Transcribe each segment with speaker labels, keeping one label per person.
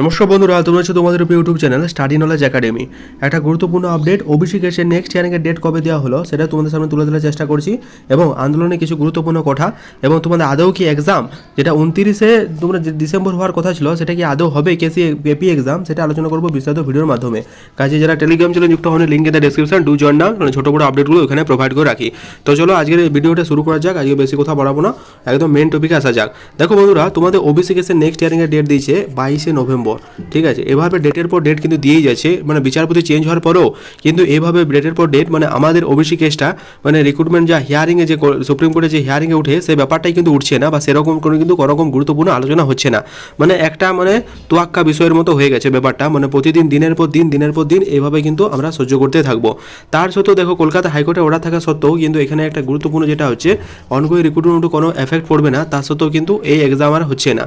Speaker 1: নমস্কার বন্ধুরা, তোমরা হচ্ছে তোমাদের YouTube channel study knowledge academy একটা গুরুত্বপূর্ণ আপডেট ওবিসি কেসের নেক্সট ইয়ারিংয়ের ডেট কবে দেওয়া হলো, সেটা তোমাদের সামনে তুলে ধরার চেষ্টা করছি এবং আন্দোলনে কিছু গুরুত্বপূর্ণ কথা এবং তোমাদের আদৌ কি এক্সাম যেটা উনতিরিশে তোমরা ডিসেম্বর হওয়ার কথা ছিল, সেটা কি আদৌ হবে কেসি এপি এক্সাম সেটা আলোচনা করব বিস্তারিত ভিডিওর মাধ্যমে। কাজে যারা টেলিগ্রাম চ্যানেল যুক্ত হন link the description do join now মানে ছোটো বড় আপডেটগুলো ওখানে প্রোভাইড করে রাখি। তো চলো, আজকের ভিডিওটা শুরু করা যাক, আজকে বেশি কথা বাড়াবো না, একদম মেন টপিকে আসা যাক। দেখো বন্ধুরা, তোমাদের ওবিসি কেসের নেক্সট ইয়ারিংয়ের ডেট দিয়েছে বাইশে নভেম্বর ঠিক আছে? এভাবে ডেটের পর ডেট কিন্তু দিয়েই যাচ্ছে। মানে বিচারপতি চেঞ্জ হওয়ার পরেও কিন্তু এভাবে ডেটের পর ডেট মানে আমাদের ওবিসি কেসটা মানে রিক্রুটমেন্ট যা হিয়ারিংয়ে যে সুপ্রিম কোর্টে যে হিয়ারিংয়ে উঠে সেই ব্যাপারটাই কিন্তু উঠছে না বা সেরকম কোনো কিন্তু কোনোরকম গুরুত্বপূর্ণ আলোচনা হচ্ছে না। মানে একটা মানে তোয়াক্কা বিষয়ের মতো হয়ে গেছে ব্যাপারটা। মানে প্রতিদিন, দিনের পর দিন, দিনের পর দিন এভাবে কিন্তু আমরা সহ্য করতে থাকব। তার সত্ত্বেও দেখো, কলকাতা হাইকোর্টে অর্ডার থাকা সত্ত্বেও কিন্তু এখানে একটা গুরুত্বপূর্ণ যেটা হচ্ছে অনগোয়িং রিক্রুটমেন্ট কোনো এফেক্ট পড়বে না। তা সত্ত্বেও কিন্তু এই এক্সাম আর হচ্ছে না।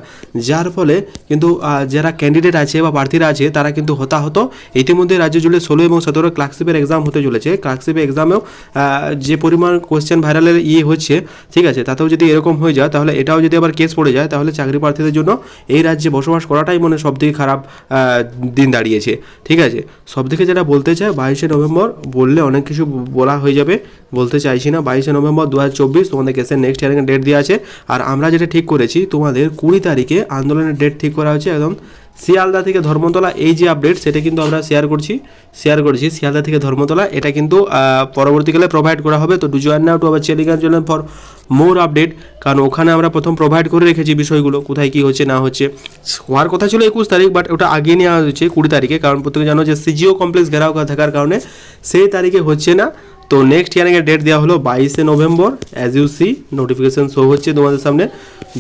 Speaker 1: যার ফলে কিন্তু যারা ক্যান্ডিডেট আছে বা প্রার্থীরা আছে, তারা কিন্তু হতাহত। ইতিমধ্যে রাজ্য জুড়ে ষোলো এবং সতেরো ক্লার্কশিপের এক্সাম হতে চলেছে। ক্লার্কশিপের এক্সামেও যে পরিমাণ কোয়েশ্চেন ভাইরালের ইয়ে হচ্ছে, ঠিক আছে, তাতেও যদি এরকম হয়ে যায়, তাহলে এটাও যদি আবার কেস পড়ে যায়, তাহলে চাকরি প্রার্থীদের জন্য এই রাজ্যে বসবাস করাটাই মনে সব থেকে খারাপ দিন দাঁড়িয়েছে। ঠিক আছে সব থেকে যেটা বলতে চায় বাইশে নভেম্বর বললে অনেক কিছু বলা হয়ে যাবে। বলতে চাইছি না, বাইশে নভেম্বর দু হাজার চব্বিশ তোমাদের কেসের নেক্সট ইয়ারিংয়ের ডেট দেওয়া আছে। আর আমরা যেটা ঠিক করেছি, তোমাদের কুড়ি তারিখে আন্দোলনের ডেট ঠিক করা হচ্ছে একদম শিয়ালদা থেকে ধর্মতলা, এই যে আপডেট সেটা কিন্তু আমরা শেয়ার করছি শেয়ার করছি শিয়ালদা থেকে ধর্মতলা। এটা কিন্তু পরবর্তীকালে প্রোভাইড করা হবে। তো ডু জয়েন নাও টু আবার চ্যানেল ফর মোর আপডেট কারণ ওখানে আমরা প্রথম প্রোভাইড করে রেখেছি বিষয়গুলো, কোথায় কী হচ্ছে, না হচ্ছে। হওয়ার কথা ছিল একুশ তারিখ বাট ওটা আগে নেওয়া হচ্ছে কুড়ি তারিখে। কারণ প্রত্যেকে জানো যে সিজিও কমপ্লেক্স ঘেরাও থাকার কারণে সেই তারিখে হচ্ছে না। তো নেক্সট ইয়ারিংয়ের ডেট দেওয়া হলো বাইশে November as you see notification show হচ্ছে তোমাদের সামনে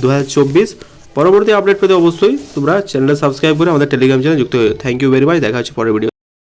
Speaker 1: দু হাজার চব্বিশ। পরবর্তী আপডেট পেতে অবশ্যই তোমরা চ্যানেলটা সাবস্ক্রাইব করে আমাদের টেলিগ্রাম চ্যানেল যুক্ত হয়ে থ্যাংক ইউ ভেরি মাচ দেখা হচ্ছে পরের ভিডিও